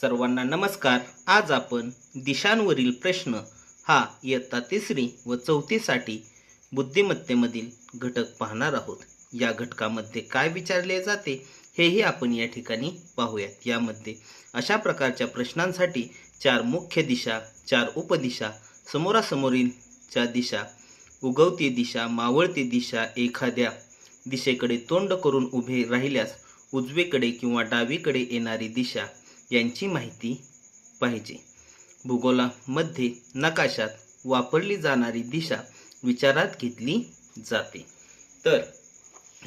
सर्वांना नमस्कार. आज आपण दिशांवरील प्रश्न हा इयत्ता तिसरी व चौथीसाठी बुद्धिमत्तेमधील घटक पाहणार आहोत. या घटकामध्ये काय विचारले जाते हेही आपण या ठिकाणी पाहूयात. यामध्ये अशा प्रकारच्या प्रश्नांसाठी चार मुख्य दिशा चार उपदिशा समोरासमोरीलच्या दिशा उगवती दिशा मावळती दिशा एखाद्या दिशेकडे तोंड करून उभे राहिल्यास उजवीकडे किंवा डावीकडे येणारी दिशा यांची माहिती पाहिजे. भूगोलामध्ये नकाशात वापरली जाणारी दिशा विचारात घेतली जाते. तर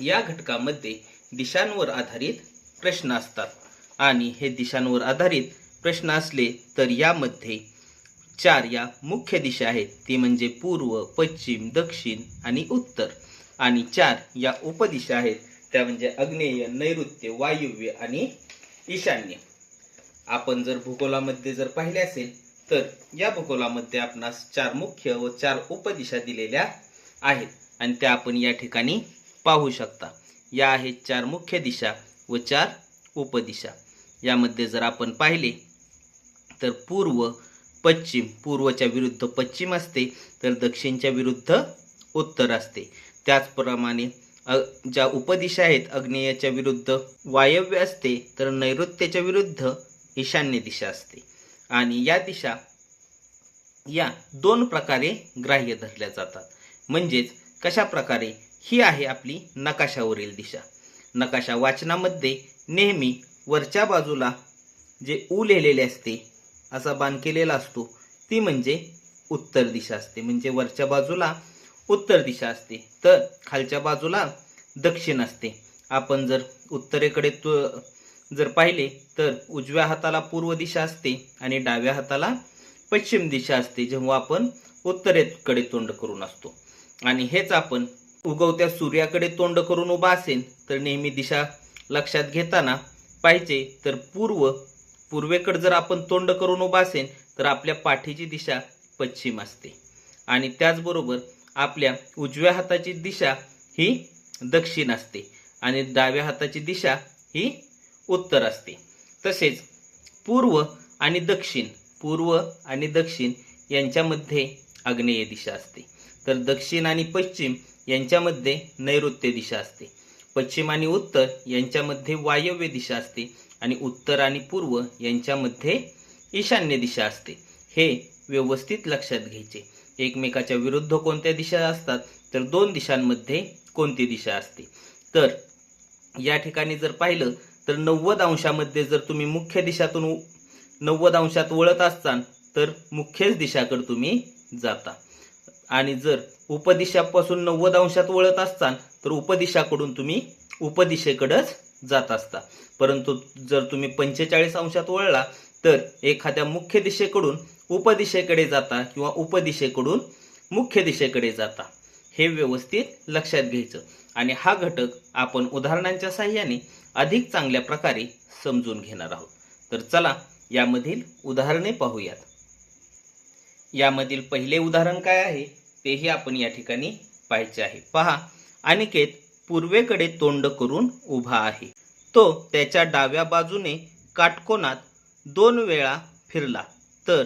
या घटकामध्ये दिशांवर आधारित प्रश्न असतात. आणि हे दिशांवर आधारित प्रश्न असले तर यामध्ये चार या मुख्य दिशा आहेत. ती म्हणजे पूर्व पश्चिम दक्षिण आणि उत्तर. आणि चार या उपदिशा आहेत. त्या म्हणजे आग्नेय नैऋत्य वायुव्य आणि ईशान्य. आपण जर भूगोलामध्ये जर पाहिले असेल तर या भूगोलामध्ये आपणास चार मुख्य व चार उपदिशा दिलेल्या आहेत. आणि त्या आपण या ठिकाणी पाहू शकता. या आहेत चार मुख्य दिशा व चार उपदिशा. यामध्ये जर आपण पाहिले तर पूर्व पश्चिम पूर्वच्या विरुद्ध पश्चिम असते तर दक्षिणच्या विरुद्ध उत्तर असते. त्याचप्रमाणे ज्या उपदिशा आहेत आग्नेयाच्या विरुद्ध वायव्य असते तर नैऋत्याच्या विरुद्ध ईशान्य दिशा असते. आणि या दिशा या दोन प्रकारे ग्राह्य धरल्या जातात. म्हणजेच कशा प्रकारे? ही आहे आपली नकाशावरील दिशा. नकाशा वाचनामध्ये नेहमी वरच्या बाजूला जे ऊ लिहिलेले असते असा बाण केलेला असतो ती म्हणजे उत्तर दिशा असते. म्हणजे वरच्या बाजूला उत्तर दिशा असते तर खालच्या बाजूला दक्षिण असते. आपण जर उत्तरेकडे तो जर पाहिले तर उजव्या हाताला पूर्व दिशा असते आणि डाव्या हाताला पश्चिम दिशा असते जेव्हा आपण उत्तरेकडे तोंड करून असतो. आणि हेच आपण उगवत्या सूर्याकडे तोंड करून उभा असेल तर नेहमी दिशा लक्षात घेताना पाहिजे तर पूर्व पूर्वेकडे जर आपण तोंड करून उभा असेल तर आपल्या पाठीची दिशा पश्चिम असते. आणि त्याचबरोबर आपल्या उजव्या हाताची दिशा ही दक्षिण असते आणि डाव्या हाताची दिशा ही उत्तर असते. तसेच पूर्व आणि दक्षिण पूर्व आणि दक्षिण यांच्यामध्ये आग्नेय दिशा असते. तर दक्षिण आणि पश्चिम यांच्यामध्ये नैऋत्य दिशा असते. पश्चिम आणि उत्तर यांच्यामध्ये वायव्य दिशा असते आणि उत्तर आणि पूर्व यांच्यामध्ये ईशान्य दिशा असते. हे व्यवस्थित लक्षात घ्यायचे. एकमेकाच्या विरुद्ध कोणत्या दिशा असतात? तर दोन दिशांमध्ये कोणती दिशा असते? तर या ठिकाणी जर पाहिलं तर नव्वद अंशामध्ये जर तुम्ही मुख्य दिशातून नव्वद अंशात वळत असताल तर मुख्यच दिशाकडे तुम्ही जाता. आणि जर उपदिशापासून नव्वद अंशात वळत असताल तर उपदिशाकडून तुम्ही उपदिशेकडंच जात असता. परंतु जर तुम्ही पंचेचाळीस अंशात वळला तर एखाद्या मुख्य दिशेकडून उपदिशेकडे जाता किंवा उपदिशेकडून मुख्य दिशेकडे जाता. हे व्यवस्थित लक्षात घ्यायचं. आणि हा घटक आपण उदाहरणांच्या साह्याने अधिक चांगल्या प्रकारे समजून घेणार आहोत. तर चला यामधील उदाहरणे पाहूयात. यामधील पहिले उदाहरण काय आहे? तेही आपण या ठिकाणी पाहायचे आहे. पहा अनिकेत पूर्वेकडे तोंड करून उभा आहे. तो त्याच्या डाव्या बाजूने काटकोनात दोन वेळा फिरला. तर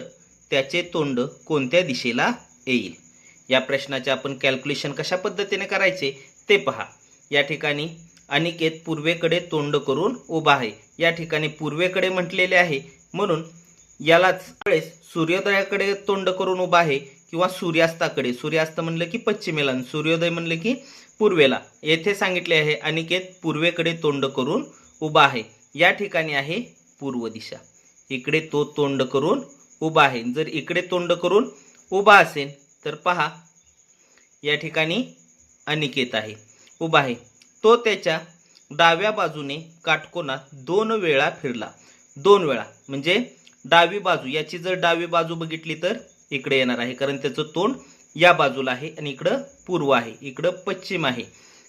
त्याचे तोंड कोणत्या दिशेला येईल? या प्रश्नाचे आपण कॅल्क्युलेशन कशा पद्धतीने करायचे ते पहा. या ठिकाणी अनिकेत पूर्वेकडे तोंड करून उभा आहे. या ठिकाणी पूर्वेकडे म्हटलेले आहे. म्हणून यालाच वेळेस सूर्योदयाकडे तोंड करून उभा आहे किंवा सूर्यास्ताकडे. सूर्यास्त म्हणलं की पश्चिमेला आणि सूर्योदय म्हणलं की पूर्वेला. येथे सांगितले आहे अनिकेत पूर्वेकडे तोंड करून उभा आहे. या ठिकाणी आहे पूर्व दिशा. इकडे तो तोंड करून उभा आहे. जर इकडे तोंड करून उभा असेल तर पहा या ठिकाणी अनिकेत आहे. उभा आहे. तो त्याच्या डाव्या बाजूने काटकोनात दोन वेळा फिरला. दोन वेळा. म्हणजे डावी बाजू याची जर डावी बाजू बघितली तर इकडे येणार आहे. कारण त्याचं तोंड या बाजूला आहे आणि इकडं पूर्व आहे. इकडं पश्चिम आहे.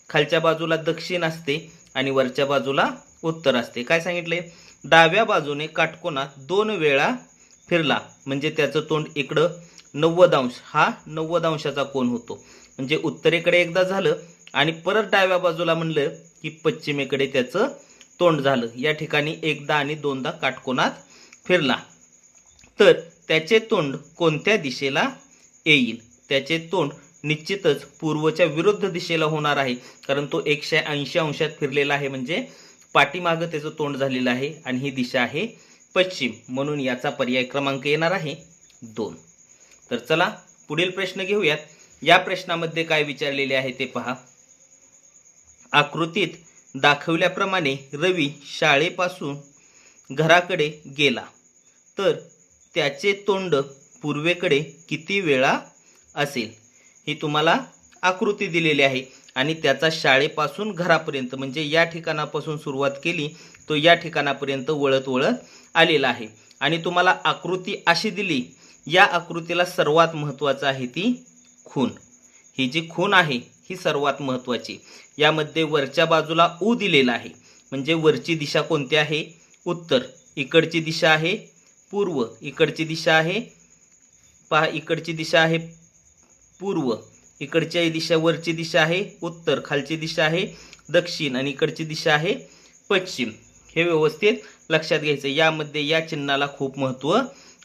खालच्या बाजूला दक्षिण असते आणि वरच्या बाजूला उत्तर असते. काय सांगितले डाव्या बाजूने काटकोनात दोन वेळा फिरला. म्हणजे त्याचं तोंड इकडं नव्वद अंश. हा नव्वद अंशाचा कोण होतो. म्हणजे उत्तरेकडे एकदा झालं आणि परत डाव्या बाजूला म्हणलं की पश्चिमेकडे त्याचं तोंड झालं. या ठिकाणी एकदा आणि दोनदा काटकोनात फिरला. तर त्याचे तोंड कोणत्या दिशेला येईल? त्याचे तोंड निश्चितच पूर्वच्या विरुद्ध दिशेला होणार आहे. कारण तो एकशे ऐंशी अंशात फिरलेला आहे. म्हणजे पाठीमागं त्याचं तोंड झालेलं आहे आणि ही दिशा आहे पश्चिम. म्हणून याचा पर्याय क्रमांक येणार आहे दोन. तर चला पुढील प्रश्न घेऊयात. या प्रश्नामध्ये काय विचारलेले आहे ते पहा. आकृतीत दाखवल्याप्रमाणे रवी शाळेपासून घराकडे गेला. तर त्याचे तोंड पूर्वेकडे किती वेळा असेल? ही तुम्हाला आकृती दिलेली आहे. आणि त्याचा शाळेपासून घरापर्यंत म्हणजे या ठिकाणापासून सुरुवात केली तो या ठिकाणापर्यंत वळत वळत आलेला आहे. आणि तुम्हाला आकृती अशी दिली या आकृतीला सर्वात महत्त्वाचं आहे ती खून. ही जी खूण आहे ही सर्वात महत्त्वाची. यामध्ये वरच्या बाजूला ऊ दिलेला आहे. म्हणजे वरची दिशा कोणती आहे? उत्तर. इकडची दिशा आहे पूर्व. इकडची दिशा आहे पहा इकडची दिशा आहे पूर्व. इकडच्या दिशा वरची दिशा आहे उत्तर. खालची दिशा आहे दक्षिण. आणि इकडची दिशा आहे पश्चिम. हे व्यवस्थित लक्षात घ्यायचं. यामध्ये या चिन्हाला खूप महत्त्व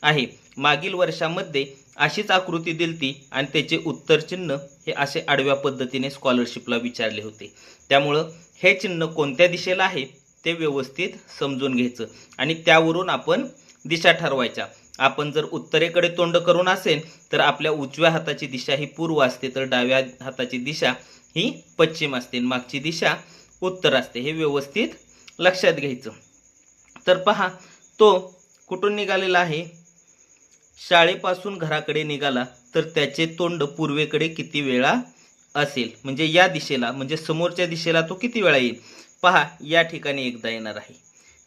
आहे. मागील वर्षामध्ये अशीच आकृती दिलती आणि त्याचे उत्तर चिन्ह हे असे आडव्या पद्धतीने स्कॉलरशिपला विचारले होते. त्यामुळं हे चिन्ह कोणत्या दिशेला आहे ते व्यवस्थित समजून घ्यायचं. आणि त्यावरून आपण दिशा ठरवायच्या. आपण जर उत्तरेकडे तोंड करून असेल तर आपल्या उजव्या हाताची दिशा ही पूर्व असते तर डाव्या हाताची दिशा ही पश्चिम असते. मागची दिशा उत्तर असते. हे व्यवस्थित लक्षात घ्यायचं. तर पहा तो कुठून निघालेला आहे? शाळेपासून घराकडे निघाला तर त्याचे तोंड पूर्वेकडे किती वेळा असेल? म्हणजे या दिशेला म्हणजे समोरच्या दिशेला तो किती वेळा येईल? पहा या ठिकाणी एकदा येणार आहे.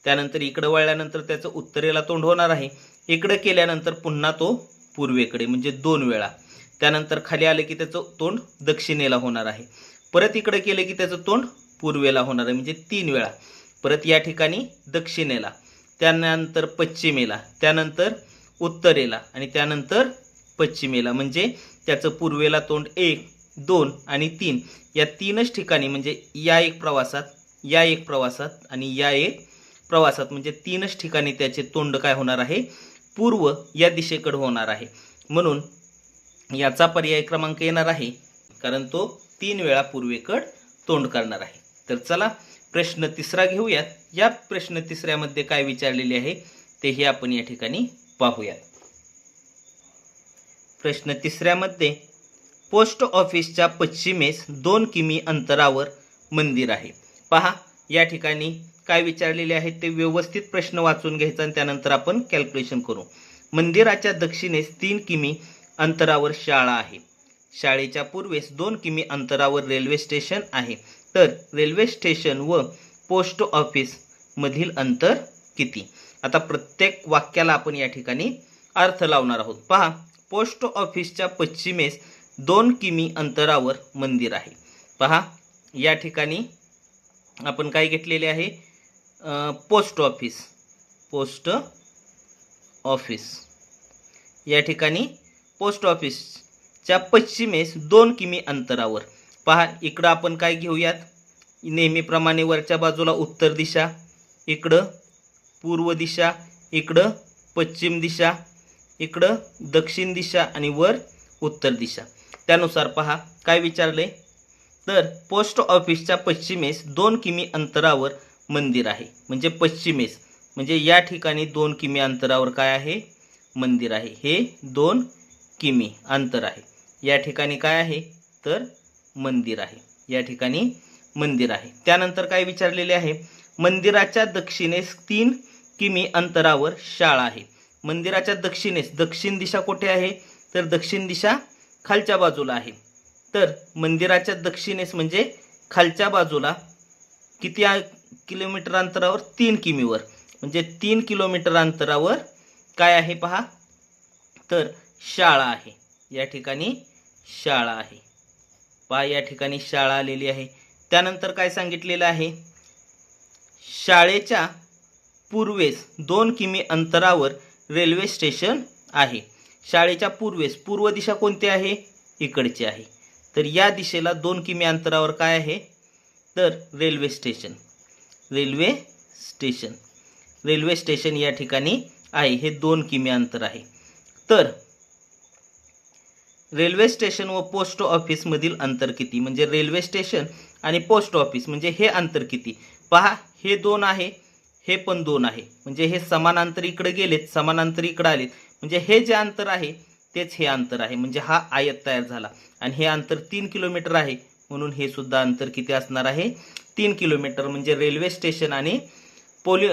त्यानंतर इकडं वळल्यानंतर त्याचं उत्तरेला तोंड होणार आहे. इकडं केल्यानंतर पुन्हा तो पूर्वेकडे म्हणजे दोन वेळा. त्यानंतर खाली आलं की त्याचं तोंड दक्षिणेला होणार आहे. परत इकडं केलं की त्याचं तोंड पूर्वेला होणार आहे म्हणजे तीन वेळा. परत या ठिकाणी दक्षिणेला. त्यानंतर पश्चिमेला. त्यानंतर उत्तरेला आणि त्यानंतर पश्चिमेला. म्हणजे त्याचं पूर्वेला तोंड एक दोन आणि तीन. या तीनच ठिकाणी म्हणजे या एक प्रवासात या एक प्रवासात आणि या एक प्रवासात म्हणजे तीनच ठिकाणी त्याचे तोंड काय होणार आहे? पूर्व या दिशेकडे होणार आहे. म्हणून याचा पर्याय क्रमांक येणार आहे. कारण तो तीन वेळा पूर्वेकड तोंड करणार आहे. तर चला प्रश्न तिसरा घेऊयात. या प्रश्न तिसऱ्यामध्ये काय विचारलेले आहे? तेही आपण या ठिकाणी पाहूयात. प्रश्न तिसऱ्यामध्ये पोस्ट ऑफिसच्या पश्चिमेस दोन किमी अंतरावर मंदिर आहे. पहा या ठिकाणी काय विचारलेले आहे ते व्यवस्थित प्रश्न वाचून घ्यायचा आणि त्यानंतर आपण कॅल्क्युलेशन करू. मंदिराच्या दक्षिणेस तीन किमी अंतरावर शाळा आहे. शाळेच्या पूर्वेस दोन किमी अंतरावर रेल्वे स्टेशन आहे. तर रेल्वे स्टेशन व पोस्ट ऑफिस मधील अंतर किती? आता प्रत्येक वाक्याला आपण या ठिकाणी अर्थ लावणार आहोत. पहा पोस्ट ऑफिसच्या पश्चिमेस दोन किमी अंतरावर मंदिर आहे. पहा या ठिकाणी आपण काय घेतलेले आहे? Post office. Post office. या ठिकाणी पोस्ट ऑफिसच्या पश्चिमेस दोन किमी अंतरावर. पहा इकडं आपण काय घेऊयात? नेहमीप्रमाणे वरच्या बाजूला उत्तर दिशा इकडं पूर्व दिशा इकडं पश्चिम दिशा इकडं दक्षिण दिशा आणि वर उत्तर दिशा. त्यानुसार पहा काय विचारले तर पोस्ट ऑफिसच्या पश्चिमेस दोन किमी अंतरावर मंदिर आहे. म्हणजे पश्चिमेस. म्हणजे या ठिकाणी दोन किमी अंतरावर काय आहे? मंदिर आहे. हे दोन किमी अंतर आहे. या ठिकाणी काय आहे? तर मंदिर आहे. या ठिकाणी मंदिर आहे. त्यानंतर काय विचारलेले आहे? मंदिराच्या दक्षिणेस तीन किमी अंतरावर शाळा आहे. मंदिराच्या दक्षिणेस दक्षिण दिशा कुठे आहे? तर दक्षिण दिशा खालच्या बाजूला आहे. तर मंदिराच्या दक्षिणेस म्हणजे खालच्या बाजूला किती किलोमीटर अंतरावर? तीन किमीवर. म्हणजे तीन किलोमीटर अंतरावर काय आहे पहा? तर शाळा आहे. या ठिकाणी शाळा आहे. पहा या ठिकाणी शाळा आलेली आहे. त्यानंतर काय सांगितलेलं आहे? शाळेच्या पूर्वेस दोन किमी अंतरावर रेल्वे स्टेशन आहे. शाळेच्या पूर्वेस पूर्व दिशा कोणती आहे? इकडची आहे. तर या दिशेला दोन किमी अंतरावर काय आहे? तर railway station. Railway station. Railway station या ठिकाणी आहे. हे दोन किमी अंतर आहे. तर रेल्वे स्टेशन व पोस्ट ऑफिसमधील अंतर किती? म्हणजे रेल्वे स्टेशन आणि पोस्ट ऑफिस म्हणजे हे अंतर किती? पहा हे दोन आहे. हे पण दोन आहे. म्हणजे हे समानांतर इकडे गेलेत समानांतर इकडे आलेत. म्हणजे हे जे अंतर आहे तेच हे अंतर आहे. म्हणजे हा आयत तयार झाला. आणि हे अंतर तीन किलोमीटर आहे. म्हणून हे सुद्धा अंतर किती असणार आहे? तीन किलोमीटर. म्हणजे रेल्वे स्टेशन आणि पोलि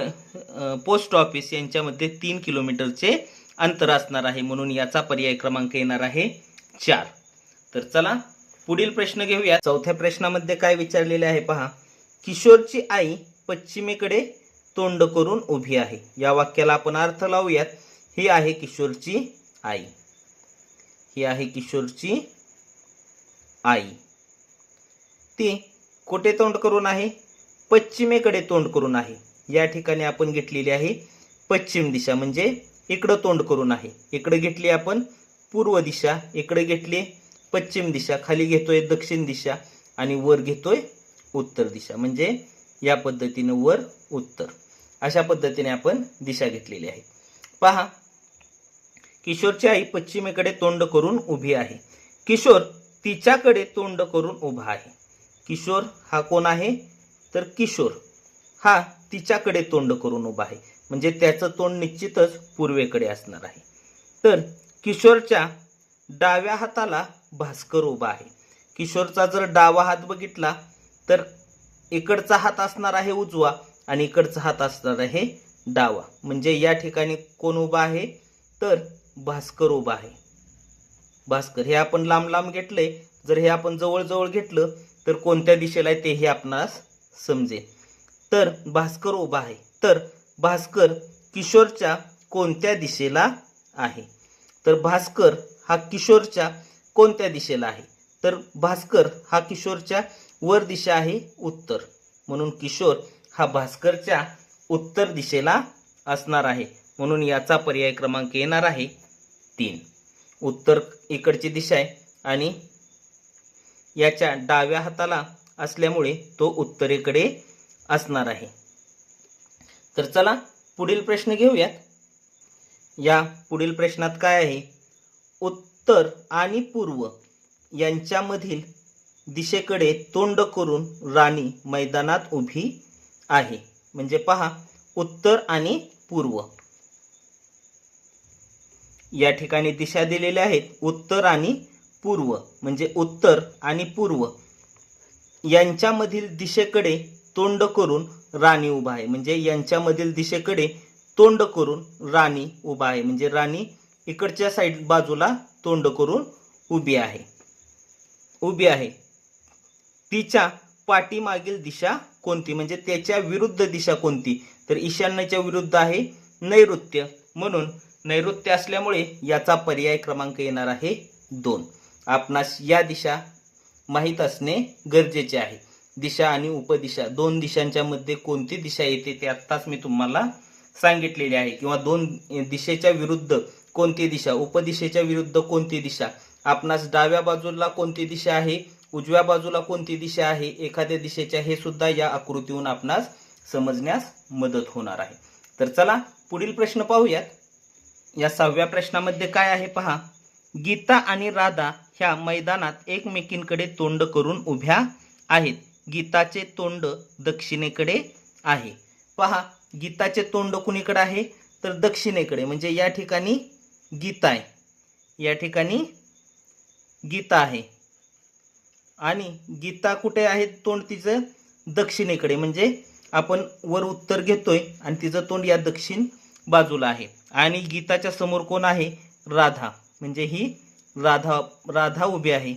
पोस्ट ऑफिस यांच्यामध्ये तीन किलोमीटरचे अंतर असणार आहे. म्हणून याचा पर्याय क्रमांक येणार आहे चार. तर चला पुढील प्रश्न घेऊया चौथ्या प्रश्नामध्ये काय विचारलेले आहे पहा. किशोरची आई पश्चिमेकडे तोंड करून उभी आहे. या वाक्याला आपण अर्थ लावूयात. ही आहे किशोरची आई. ही आहे किशोरची आई. ती कुठे तोंड करून आहे? पश्चिमेकडे तोंड करून आहे. या ठिकाणी आपण घेतलेली आहे पश्चिम दिशा म्हणजे इकडं तोंड करून आहे. इकडे घेतली आपण पूर्व दिशा इकडे घेतली पश्चिम दिशा खाली घेतोय दक्षिण दिशा आणि वर घेतोय उत्तर दिशा म्हणजे या पद्धतीनं वर उत्तर. अशा पद्धतीने आपण दिशा घेतलेली आहे. पहा किशोरची आई पश्चिमेकडे तोंड करून उभी आहे. किशोर तिच्याकडे तोंड करून उभा आहे. किशोर हा कोण आहे? तर किशोर हा तिच्याकडे तोंड करून उभा आहे. म्हणजे त्याचं तोंड निश्चितच पूर्वेकडे असणार आहे. तर किशोरच्या डाव्या हाताला भास्कर उभा आहे. किशोरचा जर डावा हात बघितला तर इकडचा हात असणार आहे उजवा. आणि इकडचा हात असणार आहे डावा. म्हणजे या ठिकाणी कोण उभा आहे? तर भास्कर उभा आहे. भास्कर हे आपण लांब लांब घेतलंय. जर हे आपण जवळजवळ घेतलं तर कोणत्या दिशेला आहे तेही आपणास समजेल. तर भास्कर उभा आहे. तर भास्कर किशोरच्या कोणत्या दिशेला आहे? तर भास्कर हा किशोरच्या कोणत्या दिशेला आहे? तर भास्कर हा किशोरच्या वर दिशा आहे उत्तर. म्हणून किशोर हा भास्करच्या उत्तर दिशेला असणार आहे. म्हणून याचा पर्याय क्रमांक येणार आहे तीन. उत्तर इकडची दिशा आहे आणि याच्या डाव्या हाताला असल्यामुळे तो उत्तरेकडे असणार आहे. तर चला पुढील प्रश्न घेऊयात. या पुढील प्रश्नात काय आहे? उत्तर आणि पूर्व यांच्यामधील दिशेकडे तोंड करून राणी मैदानात उभी आहे. म्हणजे पहा उत्तर आणि पूर्व. या ठिकाणी दिशा दिलेल्या आहेत उत्तर आणि पूर्व. म्हणजे उत्तर आणि पूर्व. यांच्यामधील दिशेकडे तोंड करून राणी उभा आहे. म्हणजे यांच्यामधील दिशेकडे तोंड करून राणी उभा आहे. म्हणजे राणी इकडच्या साईड बाजूला तोंड करून उभी आहे. उभी आहे. तिच्या पाठीमागील दिशा कोणती? म्हणजे त्याच्या विरुद्ध दिशा कोणती? तर ईशान्यच्या विरुद्ध आहे नैऋत्य. म्हणून नैऋत्य असल्यामुळे याचा पर्याय क्रमांक येणार आहे दोन. आपणास या दिशा माहीत असणे गरजेचे आहे. दिशा आणि उपदिशा दोन दिशांच्या मध्ये कोणती दिशा येते ते आत्ताच मी तुम्हाला सांगितलेले आहे. किंवा दोन दिशेच्या विरुद्ध कोणती दिशा उपदिशेच्या विरुद्ध कोणती दिशा? आपणास डाव्या बाजूला कोणती दिशा आहे? उजव्या बाजूला कोणती दिशा आहे? एखाद्या दिशेच्या हे सुद्धा या आकृतीहून आपणास समजण्यास मदत होणार आहे. तर चला पुढील प्रश्न पाहूयात. या सहाव्या प्रश्नामध्ये काय आहे पहा. गीता आणि राधा ह्या मैदानात एकमेकींकडे तोंड करून उभ्या आहेत. गीताचे तोंड दक्षिणेकडे आहे. पहा गीताचे तोंड कुणीकडे आहे? तर दक्षिणेकडे म्हणजे या ठिकाणी गीता आहे. या ठिकाणी गीता आहे. आणि गीता कुठे आहे? तोंड तिचं दक्षिणेकडे. म्हणजे आपण वर उत्तर घेतोय आणि तिचं तोंड या दक्षिण बाजूला आहे. आणि गीताच्या समोर कोण आहे? राधा. म्हणजे ही राधा राधा उभी आहे.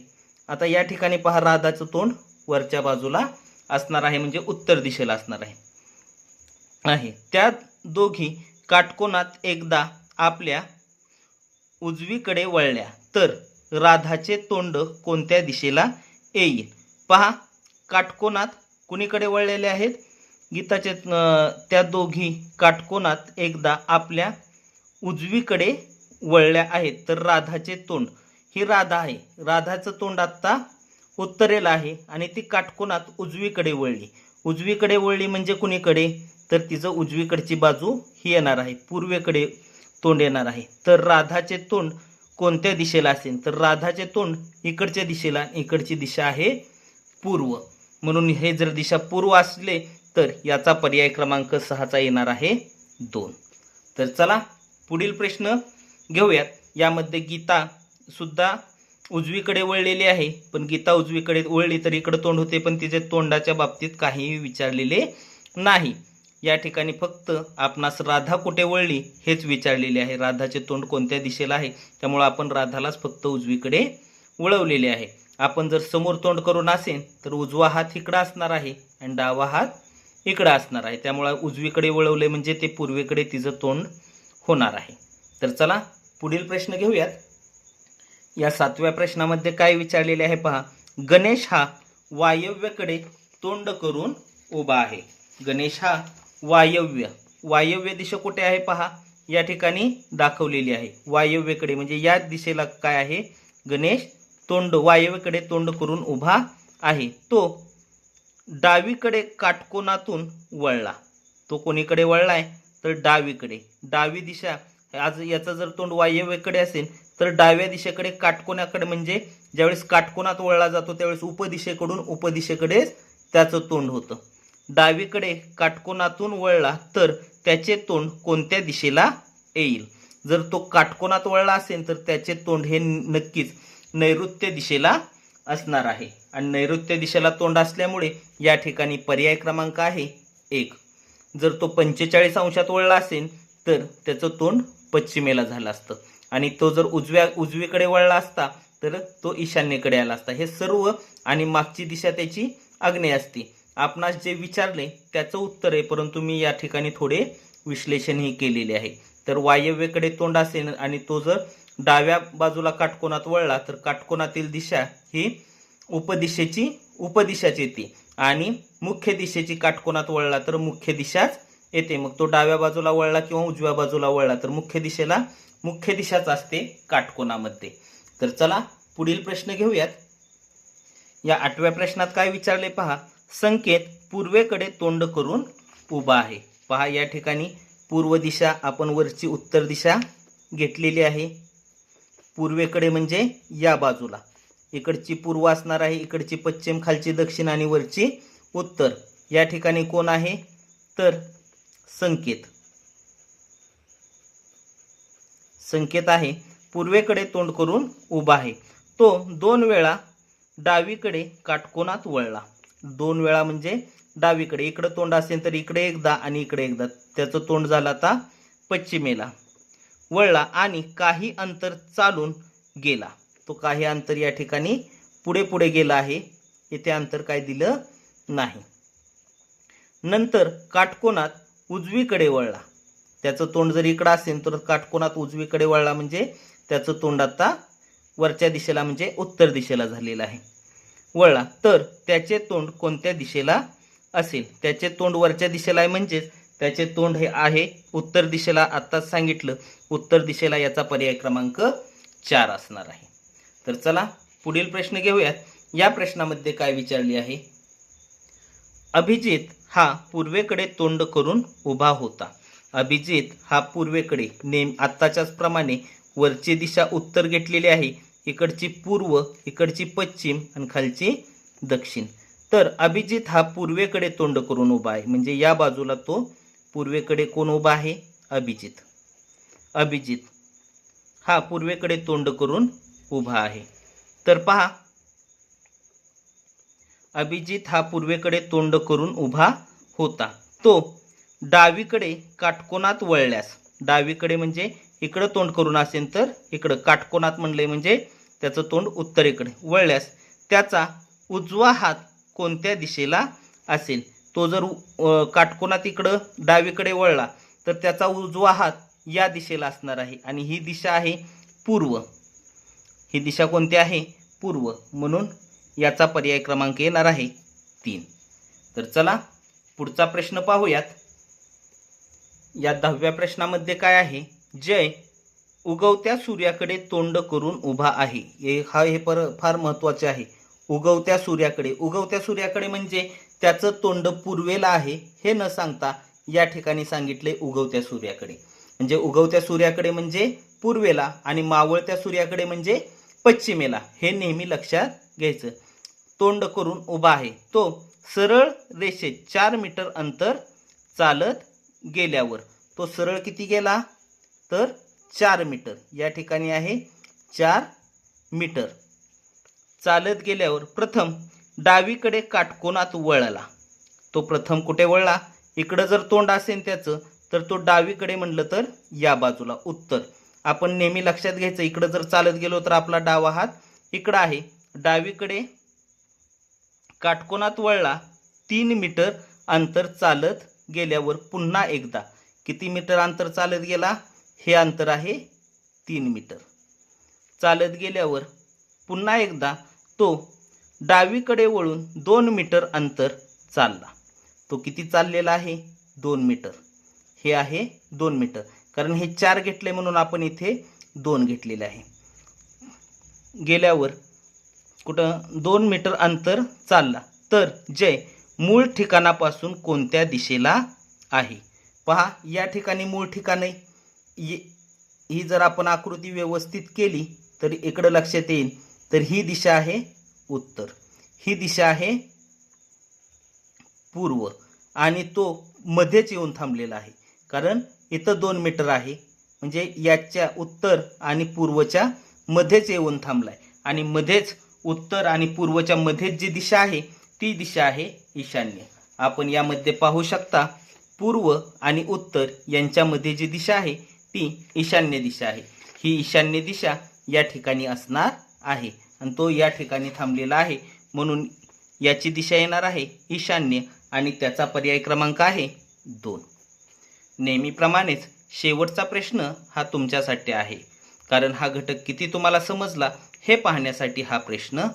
आता या ठिकाणी पहा राधाचं तोंड वरच्या बाजूला असणार आहे. म्हणजे उत्तर दिशेला असणार आहे. आहे. त्या दोघी काटकोनात एकदा आपल्या उजवीकडे वळल्या. तर राधाचे तोंड कोणत्या दिशेला येईल. पहा काटकोनात कुणीकडे वळलेले आहेत? गीताचे त्या दोघी काटकोनात एकदा आपल्या उजवीकडे वळल्या आहेत. तर राधाचे तोंड. ही राधा आहे. राधाचं तोंड आत्ता उत्तरेला आहे आणि ती काटकोनात उजवीकडे वळली. उजवीकडे वळली म्हणजे कुणीकडे? तर तिचं उजवीकडची बाजू ही येणार आहे. पूर्वेकडे तोंड येणार आहे. तर राधाचे तोंड कोणत्या दिशेला असेल? तर राधाचे तोंड इकडच्या दिशेला आणि इकडची दिशा आहे पूर्व. म्हणून हे जर दिशा पूर्व असले तर याचा पर्याय क्रमांक सहाचा येणार आहे दोन. तर चला पुढील प्रश्न घेऊयात. यामध्ये गीता सुद्धा उजवीकडे वळलेली आहे. पण गीता उजवीकडे वळली तर इकडं तोंड होते पण तिचे तोंडाच्या बाबतीत काहीही विचारलेले नाही. या ठिकाणी फक्त आपणास राधा कुठे वळली हेच विचारलेले आहे. राधाचे तोंड कोणत्या दिशेला आहे? त्यामुळं आपण राधालाच फक्त उजवीकडे वळवलेले आहे. आपण जर समोर तोंड करून असेल तर उजवा हात इकडं असणार आहे आणि डावा हात इकडं असणार आहे. त्यामुळं उजवीकडे वळवले म्हणजे ते पूर्वेकडे तिचं तोंड होणार आहे. तर चला पुढील प्रश्न घेऊयात. या सातव्या प्रश्नामध्ये काय विचारलेले आहे पहा. गणेश हा वायव्यकडे तोंड करून उभा आहे. गणेश हा वायव्य. वायव्य दिशा कुठे आहे पहा? या ठिकाणी दाखवलेली आहे. वायव्यकडे म्हणजे या दिशेला काय आहे? गणेश तोंड वायव्यकडे तोंड करून उभा आहे. तो डावीकडे काटकोनातून वळला. तो कोणीकडे वळलाय? तर डावीकडे. डावी दिशा आज याचा जर तोंड वायव्यकडे असेल तर डाव्या दिशेकडे काटकोनाकडे म्हणजे ज्यावेळेस काटकोनात वळला जातो त्यावेळेस उपदिशेकडून उपदिशेकडेच त्याचं तोंड होतं. डावीकडे काटकोनातून वळला तर त्याचे तोंड कोणत्या दिशेला येईल? जर तो काटकोनात वळला असेल तर त्याचे तोंड हे नक्कीच नैऋत्य दिशेला असणार आहे. आणि नैऋत्य दिशेला तोंड असल्यामुळे या ठिकाणी पर्याय क्रमांक आहे एक. जर तो पंचेचाळीस अंशात वळला असेल तर त्याचं तोंड पश्चिमेला झालं असतं. आणि तो जर उजव्या उजवीकडे वळला असता तर तो ईशान्येकडे आला असता. हे सर्व आणि मागची दिशा त्याची आग्नेय असते. आपणास जे विचारले त्याचं उत्तर आहे. परंतु मी या ठिकाणी थोडे विश्लेषणही केलेले आहे. तर वायव्येकडे तोंड असेल आणि तो जर डाव्या बाजूला काटकोनात वळला तर काटकोनातील दिशा ही उपदिशेची उपदिशाच येते. आणि मुख्य दिशेची काटकोनात वळला तर मुख्य दिशाच येते. मग तो डाव्या बाजूला वळला किंवा उजव्या बाजूला वळला तर मुख्य दिशेला मुख्य दिशाच असते काटकोनामध्ये. तर चला पुढील प्रश्न घेऊयात. या आठव्या प्रश्नात काय विचारले पहा. संकेत पूर्वेकडे तोंड करून उभा आहे. पहा या ठिकाणी पूर्व दिशा आपण वरची उत्तर दिशा घेतलेली आहे. पूर्वेकडे म्हणजे या बाजूला. इकडची पूर्व असणार आहे इकडची पश्चिम खालची दक्षिण आणि वरची उत्तर. या ठिकाणी कोण आहे? तर संकेत. संकेत आहे पूर्वेकडे तोंड करून उभा आहे. तो दोन वेळा डावीकडे काटकोनात वळला. दोन वेळा म्हणजे डावीकडे. इकडं तोंड असेल तर इकडे एकदा आणि इकडे एकदा. त्याचं तोंड झालं आता पश्चिमेला. वळला आणि काही अंतर चालून गेला. तो काही अंतर या ठिकाणी पुढे पुढे गेला आहे. इथे अंतर काय दिलं नाही. नंतर काटकोनात उजवीकडे वळला. त्याचं तोंड जर इकडं असेल तर काटकोनात उजवीकडे वळला म्हणजे त्याचं तोंड आता वरच्या दिशेला म्हणजे उत्तर दिशेला झालेलं आहे. वळला. तर त्याचे तोंड कोणत्या दिशेला असेल? त्याचे तोंड वरच्या दिशेला आहे म्हणजेच त्याचे तोंड हे आहे उत्तर दिशेला. आत्ताच सांगितलं. उत्तर दिशेला याचा पर्याय क्रमांक चार असणार आहे. तर चला पुढील प्रश्न घेऊयात. या प्रश्नामध्ये काय विचारले आहे? अभिजित हा पूर्वेकडे तोंड करून उभा होता. अभिजित हा पूर्वेकडे नेम आत्ताच्याच प्रमाणे वरची दिशा उत्तर घेतलेली आहे. इकडची पूर्व इकडची पश्चिम आणि खालची दक्षिण. तर अभिजित हा पूर्वेकडे तोंड करून उभा आहे. म्हणजे या बाजूला तो पूर्वेकडे कोण उभा आहे? अभिजित. अभिजित हा पूर्वेकडे तोंड करून उभा आहे. तर पहा. अभिजित हा पूर्वेकडे तोंड करून उभा होता. तो डावीकडे काटकोनात वळल्यास डावीकडे म्हणजे इकडं तोंड करून असेल तर इकडं. काटकोनात म्हणले म्हणजे त्याचं तोंड उत्तरेकडे. वळल्यास त्याचा उजवा हात कोणत्या दिशेला असेल? तो जर अ, काटकोनात इकडं डावीकडे वळला तर त्याचा उजवा हात या दिशेला असणार आहे. आणि ही दिशा आहे पूर्व. ही दिशा कोणती आहे? पूर्व. म्हणून याचा पर्याय क्रमांक येणार आहे तीन. तर चला पुढचा प्रश्न पाहूयात. या दहाव्या प्रश्नामध्ये काय आहे? जय उगवत्या सूर्याकडे तोंड करून उभा आहे. हे हा हे पर फार महत्त्वाचे आहे. उगवत्या सूर्याकडे उगवत्या सूर्याकडे म्हणजे त्याचं तोंड पूर्वेला आहे हे न सांगता या ठिकाणी सांगितले उगवत्या सूर्याकडे. म्हणजे उगवत्या सूर्याकडे म्हणजे पूर्वेला आणि मावळत्या सूर्याकडे म्हणजे पश्चिमेला. हे नेहमी लक्षात घ्यायचं. तोंड करून उभा आहे. तो सरळ रेषेत चार मीटर अंतर चालत गेल्यावर तो सरळ किती गेला? तर चार मीटर. या ठिकाणी आहे चार मीटर. चालत गेल्यावर प्रथम डावीकडे काटकोनात वळला. तो प्रथम कुठे वळला? इकडं जर तोंड असेल त्याचं तर तो डावीकडे म्हणलं तर या बाजूला. उत्तर. आपण नेहमी लक्षात घ्यायचं इकडं जर चालत गेलो तर आपला डावा हात इकडं आहे. डावीकडे काटकोनात वळला तीन मीटर अंतर चालत गेल्यावर पुन्हा एकदा. किती मीटर अंतर चालत गेला? हे अंतर आहे तीन मीटर. चालत गेल्यावर पुन्हा एकदा तो डावीकडे वळून दोन मीटर अंतर चालला. तो किती चाललेला आहे? दोन मीटर. हे आहे दोन मीटर. कारण हे चार घेतले म्हणून आपण इथे दोन घेतलेले आहे. गेल्यावर कुठं दोन मीटर अंतर चालला. तर जय मूळ ठिकाणापासून कोणत्या दिशेला आहे? पहा या ठिकाणी मूळ ठिकाण आहे. ही जर आपण आकृती व्यवस्थित केली तर इकडं लक्षात येईल. तर ही दिशा आहे उत्तर. ही दिशा आहे पूर्व. आणि तो मध्येच येऊन थांबलेला आहे. कारण इथं दोन मीटर आहे. म्हणजे याच्या उत्तर आणि पूर्वच्या मध्येच येऊन थांबलाय. आणि मध्येच उत्तर आणि पूर्वच्या मध्येच जी दिशा आहे ती दिशा आहे ईशान्य. आपण यामध्ये पाहू शकता पूर्व आणि उत्तर यांच्यामध्ये जी दिशा आहे ती ईशान्य दिशा आहे. ही ईशान्य दिशा या ठिकाणी असणार आहे आणि तो या ठिकाणी थांबलेला आहे. म्हणून याची दिशा येणार आहे ईशान्य आणि त्याचा पर्याय क्रमांक आहे दोन. नेहमीप्रमाणेच शेवटचा प्रश्न हा तुमच्यासाठी आहे. कारण हा घटक किती तुम्हाला समजला हे पाहण्यासाठी हा प्रश्न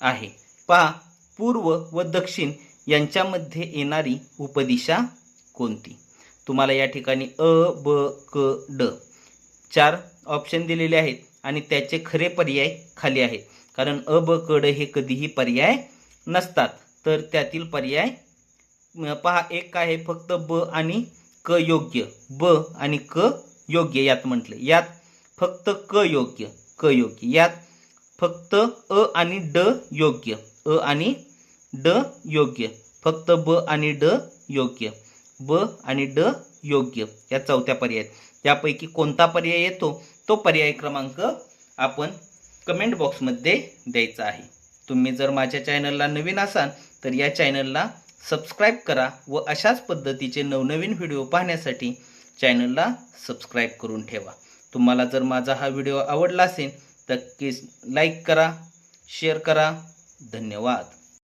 आहे. पहा पूर्व व दक्षिण यांच्यामध्ये येणारी उपदिशा कोणती? तुम्हाला या ठिकाणी अ ब क ड चार ऑप्शन दिलेले आहेत आणि त्याचे खरे पर्याय खाली आहेत. कारण अ ब क ड हे कधीही पर्याय नसतात. तर त्यातील पर्याय पहा एक काय आहे फक्त ब आणि क योग्य. ब आणि क योग्य यात म्हटलं. यात फक्त क योग्य क योग्य. यात फक्त अ आणि ड योग्य. अ आणि ड योग्य. फक्त ब आणि ड योग्य. ब आणि ड योग्य या चौथ्या पर्याय यापैकी कोणता पर्याय येतो? तो पर्याय क्रमांक आपण कमेंट बॉक्समध्ये द्यायचा आहे. तुम्ही जर माझ्या चॅनलला नवीन असाल तर या चॅनलला सबस्क्राईब करा व अशाच पद्धतीचे नवनवीन व्हिडिओ पाहण्यासाठी चॅनलला सबस्क्राईब करून ठेवा. तुम्हाला जर माझा हा व्हिडिओ आवडला असेल तर नक्कीच लाईक करा शेअर करा. धन्यवाद.